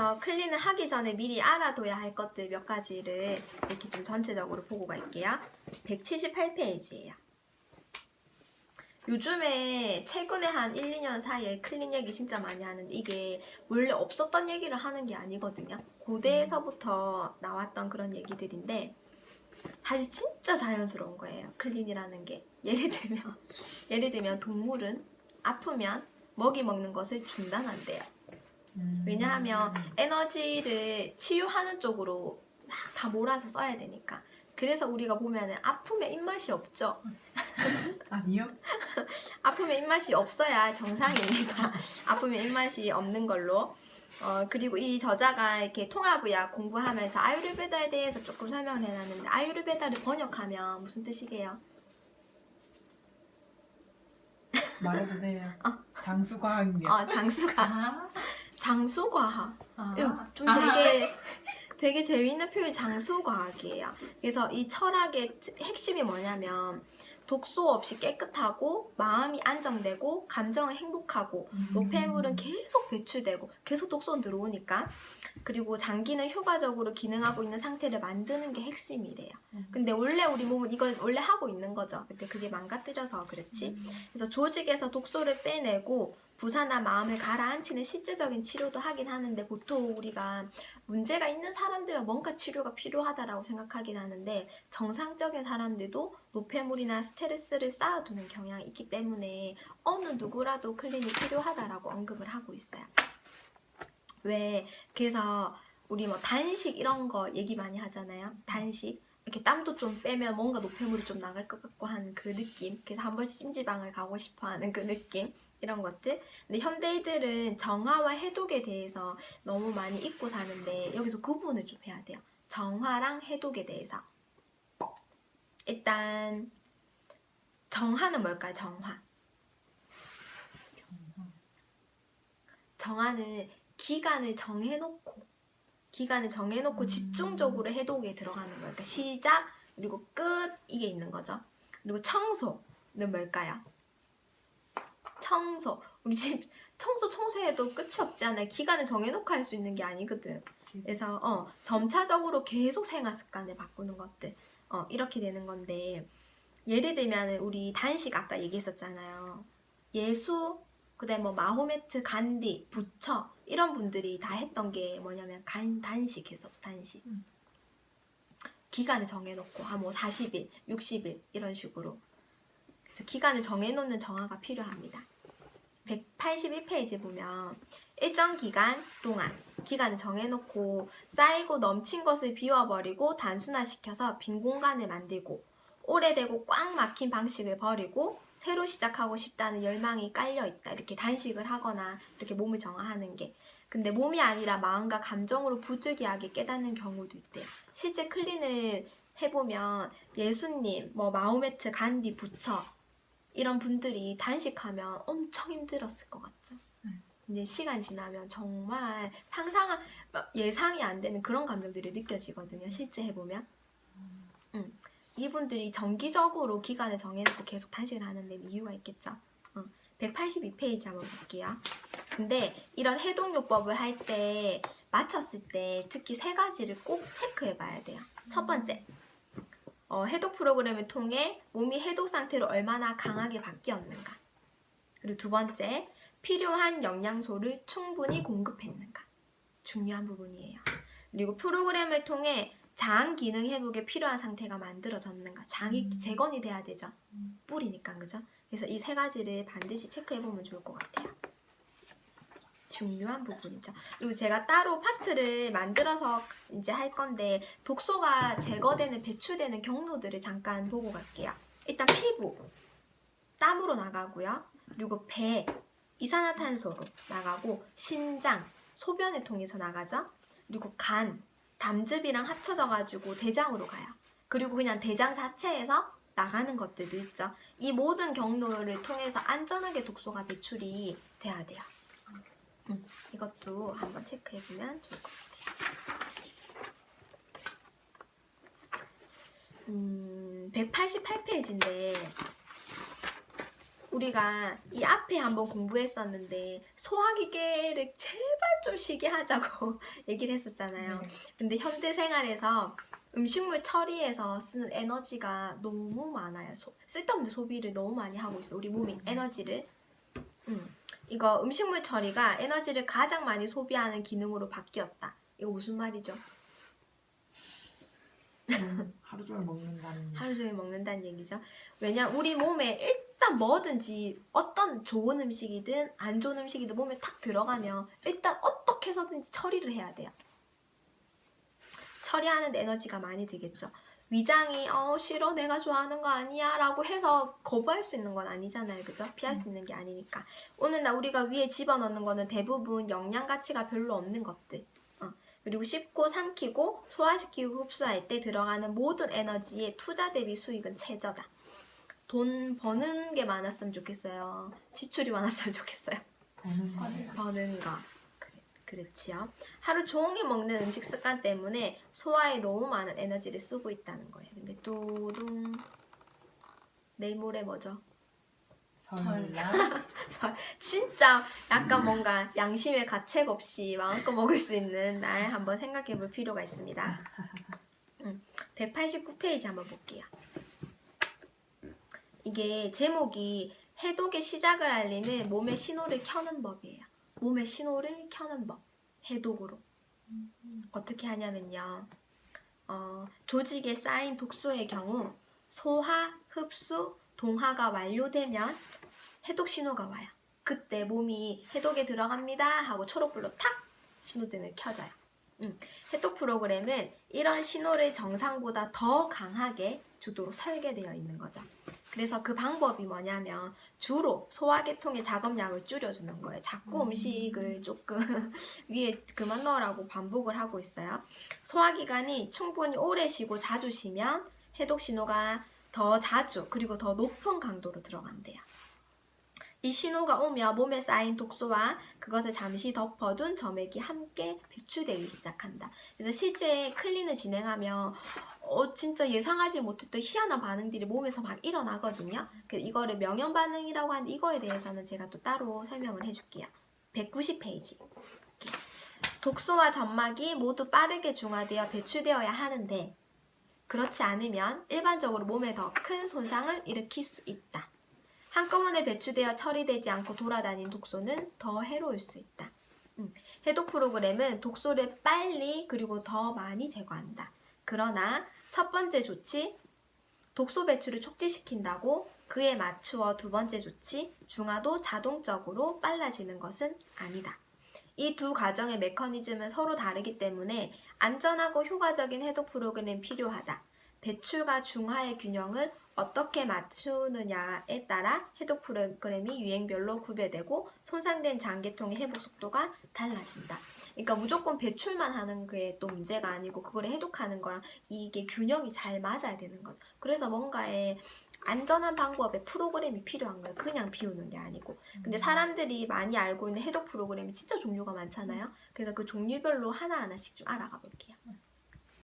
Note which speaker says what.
Speaker 1: 그래서 클린을 하기 전에 미리 알아둬야 할 것들 몇 가지를 이렇게 좀 전체적으로 보고 갈게요. 178페이지예요. 요즘에 최근에 한 1, 2년 사이에 클린 얘기 진짜 많이 하는데 이게 원래 없었던 얘기를 하는 게 아니거든요. 고대에서부터 나왔던 그런 얘기들인데 사실 진짜 자연스러운 거예요. 클린이라는 게. 예를 들면 예를 들면 동물은 아프면 먹이 먹는 것을 중단한대요.
Speaker 2: 음.
Speaker 1: 왜냐하면 에너지를 치유하는 쪽으로 막 다 몰아서 써야 되니까. 그래서 우리가 보면은 아프면 입맛이 없죠.
Speaker 2: 아니요.
Speaker 1: 아프면 입맛이 없어야 정상입니다. 아프면 입맛이 없는 걸로. 어, 그리고 이 저자가 이렇게 통합의학 공부하면서 아유르베다에 대해서 조금 설명을 해놨는데 아유르베다를 번역하면 무슨 뜻이게요?
Speaker 2: 말해도 돼요.
Speaker 1: 어.
Speaker 2: 장수과학력.
Speaker 1: 어, 장수가
Speaker 2: 아.
Speaker 1: 장수과학.
Speaker 2: 아.
Speaker 1: 이거 좀
Speaker 2: 아.
Speaker 1: 되게 되게 재미있는 표현이 장수과학이에요. 그래서 이 철학의 트- 핵심이 뭐냐면 독소 없이 깨끗하고 마음이 안정되고 감정은 행복하고
Speaker 2: 음.
Speaker 1: 노폐물은 계속 배출되고 계속 독소는 들어오니까 그리고 장기는 효과적으로 기능하고 있는 상태를 만드는 게 핵심이래요.
Speaker 2: 음.
Speaker 1: 근데 원래 우리 몸은 이걸 원래 하고 있는 거죠. 근데 그게 망가뜨려서 그렇지.
Speaker 2: 음.
Speaker 1: 그래서 조직에서 독소를 빼내고 부산한 마음을 가라앉히는 실제적인 치료도 하긴 하는데 보통 우리가 문제가 있는 사람들은 뭔가 치료가 필요하다라고 생각하긴 하는데 정상적인 사람들도 노폐물이나 스트레스를 쌓아두는 경향이 있기 때문에 어느 누구라도 클린이 필요하다라고 언급을 하고 있어요. 왜 그래서 우리 뭐 단식 이런 거 얘기 많이 하잖아요. 단식 이렇게 땀도 좀 빼면 뭔가 노폐물이 좀 나갈 것 같고 하는 그 느낌. 그래서 한 번씩 찜질방을 가고 싶어 하는 그 느낌. 이런 것들. 근데 현대인들은 정화와 해독에 대해서 너무 많이 잊고 사는데 여기서 구분을 좀 해야 돼요. 정화랑 해독에 대해서. 일단 정화는 뭘까요? 정화. 정화는 기간을 정해놓고 기간을 정해놓고
Speaker 2: 음.
Speaker 1: 집중적으로 해독에 들어가는 거예요. 그러니까 시작 그리고 끝 이게 있는 거죠. 그리고 청소는 뭘까요? 청소 우리 집 청소 청소해도 끝이 없지 않아요. 기간을 정해놓고 할 수 있는 게 아니거든. 그래서 어, 점차적으로 계속 생활 습관을 바꾸는 것들 어, 이렇게 되는 건데 예를 들면 우리 단식 아까 얘기했었잖아요. 예수 그다음에 뭐 마호메트, 간디, 부처 이런 분들이 다 했던 게 뭐냐면 간, 단식했었어 단식.
Speaker 2: 음.
Speaker 1: 기간을 정해놓고 한뭐 40일, 60일 이런 식으로 그래서 기간을 정해놓는 정화가 필요합니다. 181페이지 보면 일정 기간 동안 기간을 정해놓고 쌓이고 넘친 것을 비워버리고 단순화시켜서 빈 공간을 만들고 오래되고 꽉 막힌 방식을 버리고 새로 시작하고 싶다는 열망이 깔려 있다. 이렇게 단식을 하거나 이렇게 몸을 정화하는 게. 근데 몸이 아니라 마음과 감정으로 부득이하게 깨닫는 경우도 있대요. 실제 클린을 해보면 예수님, 뭐 마호메트, 간디, 부처 이런 분들이 단식하면 엄청 힘들었을 것 같죠.
Speaker 2: 네.
Speaker 1: 근데 시간 지나면 정말 상상한 막 예상이 안 되는 그런 감정들이 느껴지거든요. 실제 해보면. 음. 이분들이 정기적으로 기간을 정해놓고 계속 단식을 하는 데 이유가 있겠죠. 어, 182페이지 한번 볼게요. 근데 이런 해독요법을 할 때 마쳤을 때 특히 세 가지를 꼭 체크해 봐야 돼요. 첫 번째, 어, 해독 프로그램을 통해 몸이 해독 상태로 얼마나 강하게 바뀌었는가. 그리고 두 번째, 필요한 영양소를 충분히 공급했는가. 중요한 부분이에요. 그리고 프로그램을 통해 장 기능 회복에 필요한 상태가 만들어졌는가. 장이
Speaker 2: 음.
Speaker 1: 재건이 돼야 되죠.
Speaker 2: 음.
Speaker 1: 뿌리니까 그죠? 그래서 이 세 가지를 반드시 체크해 보면 좋을 것 같아요. 중요한 부분이죠. 그리고 제가 따로 파트를 만들어서 이제 할 건데 독소가 제거되는 배출되는 경로들을 잠깐 보고 갈게요. 일단 피부 땀으로 나가고요. 그리고 배 이산화탄소로 나가고 신장 소변을 통해서 나가죠. 그리고 간 담즙이랑 합쳐져 가지고 대장으로 가요. 그리고 그냥 대장 자체에서 나가는 것들도 있죠. 이 모든 경로를 통해서 안전하게 독소가 배출이 돼야 돼요. 음, 이것도 한번 체크해 보면 좋을 것 같아요. 음, 188페이지인데 우리가 이 앞에 한번 공부했었는데 소화기 계를 제발 좀 쉬게 하자고 얘기를 했었잖아요.
Speaker 2: 네.
Speaker 1: 근데 현대 생활에서 음식물 처리에서 쓰는 에너지가 너무 많아요. 소- 쓸데없는 소비를 너무 많이 하고 있어. 우리 몸이 에너지를. 음. 이거 음식물 처리가 에너지를 가장 많이 소비하는 기능으로 바뀌었다. 이거 무슨 말이죠?
Speaker 2: 음, 하루 종일 먹는다는
Speaker 1: 하루 종일 먹는다는 얘기죠. 왜냐 우리 몸에 일단 뭐든지 어떤 좋은 음식이든 안 좋은 음식이든 몸에 탁 들어가면 일단 어떻게 해서든지 처리를 해야 돼요. 처리하는 데 에너지가 많이 들겠죠. 위장이 어 싫어 내가 좋아하는 거 아니야 라고 해서 거부할 수 있는 건 아니잖아요, 그죠? 피할 수 있는 게 아니니까. 오늘날 우리가 위에 집어넣는 거는 대부분 영양 가치가 별로 없는 것들. 어. 그리고 씹고 삼키고 소화시키고 흡수할 때 들어가는 모든 에너지의 투자 대비 수익은 최저다. 돈 버는 게 많았으면 좋겠어요. 지출이 많았으면 좋겠어요.
Speaker 2: 버는 거.
Speaker 1: 그렇지요. 하루 종일 먹는 음식 습관 때문에 소화에 너무 많은 에너지를 쓰고 있다는 거예요. 근데 뚜둥 내일 모레 뭐죠?
Speaker 2: 설날.
Speaker 1: 진짜 약간 뭔가 양심의 가책 없이 마음껏 먹을 수 있는 날 한번 생각해 볼 필요가 있습니다. 음, 189페이지 한번 볼게요. 이게 제목이 해독의 시작을 알리는 몸의 신호를 켜는 법이에요. 몸의 신호를 켜는 법. 해독으로. 어떻게 하냐면요. 어, 조직에 쌓인 독소의 경우 소화, 흡수, 동화가 완료되면 해독 신호가 와요. 그때 몸이 해독에 들어갑니다 하고 초록불로 탁 신호등을 켜져요. 음, 해독 프로그램은 이런 신호를 정상보다 더 강하게 주도록 설계되어 있는 거죠. 그래서 그 방법이 뭐냐면 주로 소화계통의 작업량을 줄여주는 거예요. 자꾸
Speaker 2: 음.
Speaker 1: 음식을 조금 위에 그만 넣으라고 반복을 하고 있어요. 소화기관이 충분히 오래 쉬고 자주 쉬면 해독 신호가 더 자주 그리고 더 높은 강도로 들어간대요. 이 신호가 오면 몸에 쌓인 독소와 그것을 잠시 덮어둔 점액이 함께 배출되기 시작한다. 그래서 실제 클린을 진행하면 어 진짜 예상하지 못했던 희한한 반응들이 몸에서 막 일어나거든요. 그 이거를 명형 반응이라고 하는데 이거에 대해서는 제가 또 따로 설명을 해줄게요. 190페이지. 독소와 점막이 모두 빠르게 중화되어 배출되어야 하는데 그렇지 않으면 일반적으로 몸에 더 큰 손상을 일으킬 수 있다. 한꺼번에 배출되어 처리되지 않고 돌아다닌 독소는 더 해로울 수 있다. 음, 해독 프로그램은 독소를 빨리 그리고 더 많이 제거한다. 그러나 첫 번째 조치, 독소 배출을 촉진시킨다고 그에 맞추어 두 번째 조치, 중화도 자동적으로 빨라지는 것은 아니다. 이 두 과정의 메커니즘은 서로 다르기 때문에 안전하고 효과적인 해독 프로그램이 필요하다. 배출과 중화의 균형을 어떻게 맞추느냐에 따라 해독 프로그램이 유행별로 구별되고 손상된 장계통의 회복 속도가 달라진다. 그러니까 무조건 배출만 하는 게 또 문제가 아니고 그걸 해독하는 거랑 이게 균형이 잘 맞아야 되는 거죠. 그래서 뭔가에 안전한 방법의 프로그램이 필요한 거예요. 그냥 비우는 게 아니고. 근데 사람들이 많이 알고 있는 해독 프로그램이 진짜 종류가 많잖아요. 그래서 그 종류별로 하나하나씩 좀 알아가 볼게요.